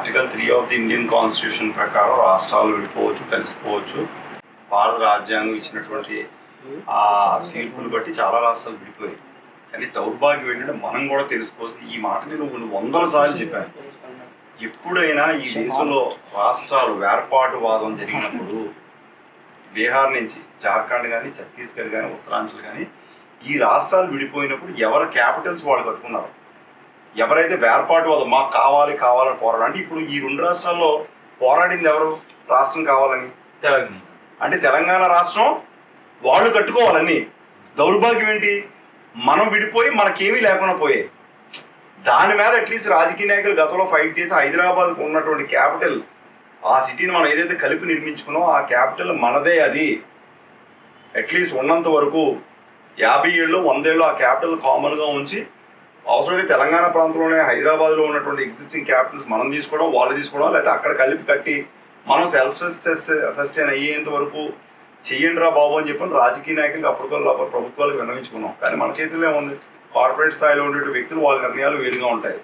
Article three of the Indian constitution ప్రకారం రాష్ట్రాలు విడిపోవచ్చు కలిసిపోవచ్చు. భారత రాజ్యాంగం ఇచ్చినటువంటి ఆ తీర్పులు బట్టి చాలా రాష్ట్రాలు విడిపోయాయి. కానీ దౌర్భాగ్యం ఏంటంటే మనం కూడా తెలుసుకోవచ్చు ఈ మాట నేను కొన్ని వందల సార్లు చెప్పాను. ఎప్పుడైనా ఈ దేశంలో రాష్ట్రాలు వేర్పాటు వాదం జరిగినప్పుడు బీహార్ నుంచి జార్ఖండ్ కానీ ఛత్తీస్గఢ్ కానీ ఉత్తరాంచల్ కానీ ఈ రాష్ట్రాలు విడిపోయినప్పుడు ఎవరు క్యాపిటల్స్ వాళ్ళు కట్టుకున్నారు? ఎవరైతే వేర్పాటువాదం మాకు కావాలి కావాలని పోరాడు అంటే ఇప్పుడు ఈ రెండు రాష్ట్రాల్లో పోరాడింది ఎవరు? రాష్ట్రం కావాలని. తెలంగాణ. అంటే తెలంగాణ రాష్ట్రం వాళ్ళు కట్టుకోవాలని దౌర్భాగ్యం ఏంటి? మనం విడిపోయి మనకేమీ లేకుండా పోయే దాని మీద అట్లీస్ట్ రాజకీయ నాయకులు గతంలో ఫైట్ చేసి హైదరాబాద్ ఉన్నటువంటి క్యాపిటల్ ఆ సిటీని మనం ఏదైతే కలిపి నిర్మించుకున్నామో ఆ క్యాపిటల్ మనదే అది. అట్లీస్ట్ ఉన్నంత వరకు యాభై ఏళ్ళు వందేళ్ళు ఆ క్యాపిటల్ కామన్గా ఉంచి అవసరమైతే తెలంగాణ ప్రాంతంలోనే హైదరాబాద్లో ఉన్నటువంటి ఎగ్జిస్టింగ్ క్యాపిటల్స్ మనం తీసుకోవడం వాళ్ళు తీసుకోవడం లేకపోతే అక్కడ కలిపి కట్టి మనం సెల్ఫ్ సస్టైన్ అయ్యేంత వరకు చెయ్యండి రా బాబు అని చెప్పని రాజకీయ నాయకులు అప్పటికల్లా ప్రభుత్వాలకు విన్నవించుకున్నాం. కానీ మన చేతిలో ఉంది కార్పొరేట్ స్థాయిలో ఉండే వ్యక్తులు వాళ్ళ నిర్ణయాలు వేరుగా ఉంటాయి.